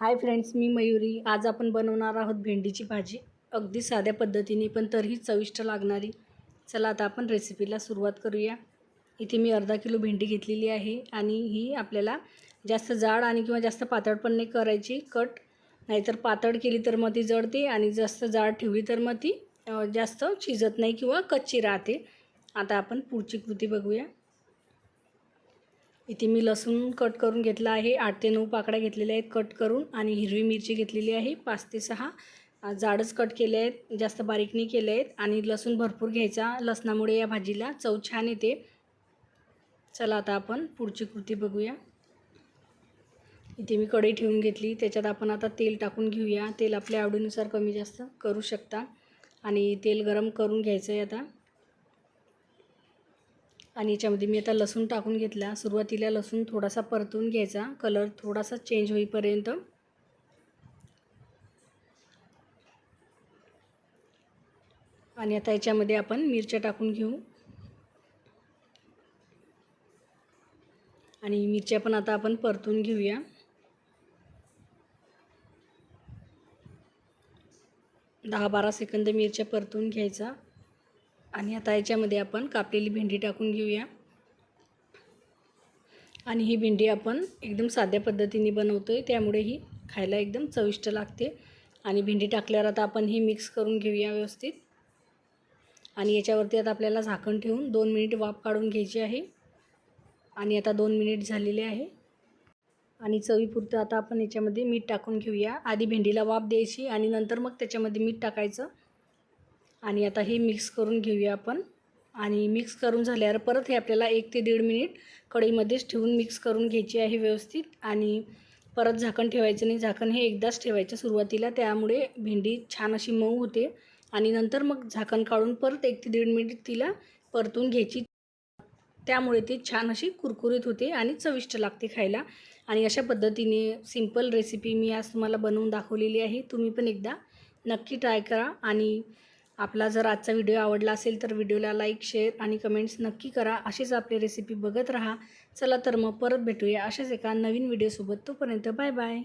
Hi friends मी मयुरी. आज आपण बनवणार आहोत भेंडीची भाजी. अगदी साध्या पद्धतीने पण तरीही चविष्ट लागणारी. चला आता आपण रेसिपीला सुरुवात करूया. इथे मी अर्धा किलो भेंडी घेतलेली आहे आणि ही आपल्याला जास्त जाड आणि किंवा जास्त पातळ पण नाही करायची कट. नाहीतर पातळ केली तर मग ती जळते आणि जास्त जाड ठेवली तर मग ती जास्त शिजत नाही किंवा कच्ची राहते. आता आपण पुढची कृती बघूया. इथे मी लसूण कट करून घेतला आहे. आठ ते नऊ पाकड्या घेतलेल्या आहेत कट करून आणि हिरवी मिरची घेतलेली आहे. पाच ते सहा जाडच कट केले आहेत. जास्त बारीक नाही केले आहेत. आणि लसूण भरपूर घ्यायचा. लसणामुळे या भाजीला चव छान येते. चला आता आपण पुढची कृती बघूया. इथे मी कढई ठेवून घेतली. त्याच्यात आपण आता तेल टाकून घेऊया. तेल आपल्या आवडीनुसार कमी जास्त करू शकता. आणि तेल गरम करून घ्यायचं आहे आता. आणि याच्यामध्ये मी आता लसूण टाकून घेतला. सुरुवातीला लसूण थोडासा परतून घ्यायचा. कलर थोडासा चेंज होईपर्यंत. आणि आता याच्यामध्ये आपण मिरच्या टाकून घेऊ. आणि मिरच्या पण आता आपण परतून घेऊया. दहा बारा सेकंद मिरच्या परतून घ्यायचा. आणि आता याच्यामध्ये आपण कापलेली भेंडी टाकून घेऊया. आणि ही भेंडी आपण एकदम साध्या पद्धतीने बनवतो आहे त्यामुळे ही खायला एकदम चविष्ट लागते. आणि भेंडी टाकल्यावर आता आपण ही मिक्स करून घेऊया व्यवस्थित. आणि याच्यावरती आता आपल्याला झाकण ठेवून दोन मिनिट वाफ काढून घ्यायची आहे. आणि आता दोन मिनिट झालेले आहे. आणि चवीपुरतं आता आपण याच्यामध्ये मीठ टाकून घेऊया. आधी भेंडीला वाफ द्यायची आणि नंतर मग त्याच्यामध्ये मीठ टाकायचं. आणि आता हे मिक्स करून घेऊया आपण. आणि मिक्स करून झाल्यावर परत हे आपल्याला एक ते दीड मिनिट कढईमध्येच ठेवून मिक्स करून घ्यायची आहे व्यवस्थित. आणि परत झाकण ठेवायचं नाही. झाकण हे एकदाच ठेवायचं सुरुवातीला. त्यामुळे भेंडी छान अशी मऊ होते. आणि नंतर मग झाकण काढून परत एक ते दीड मिनिट तिला परतून घ्यायची. त्यामुळे ती छान अशी कुरकुरीत होते आणि चविष्ट लागते खायला. आणि अशा पद्धतीने सिंपल रेसिपी मी आज तुम्हाला बनवून दाखवलेली आहे. तुम्ही पण एकदा नक्की ट्राय करा. आणि आपला जर आजचा व्हिडिओ आवडला असेल तर व्हिडिओला लाईक शेअर आणि कमेंट्स नक्की करा. अशीच आपली रेसिपी बघत राहा. चला तर मग परत भेटूया अशाच एका नवीन व्हिडिओसोबत तोपर्यंत बाय बाय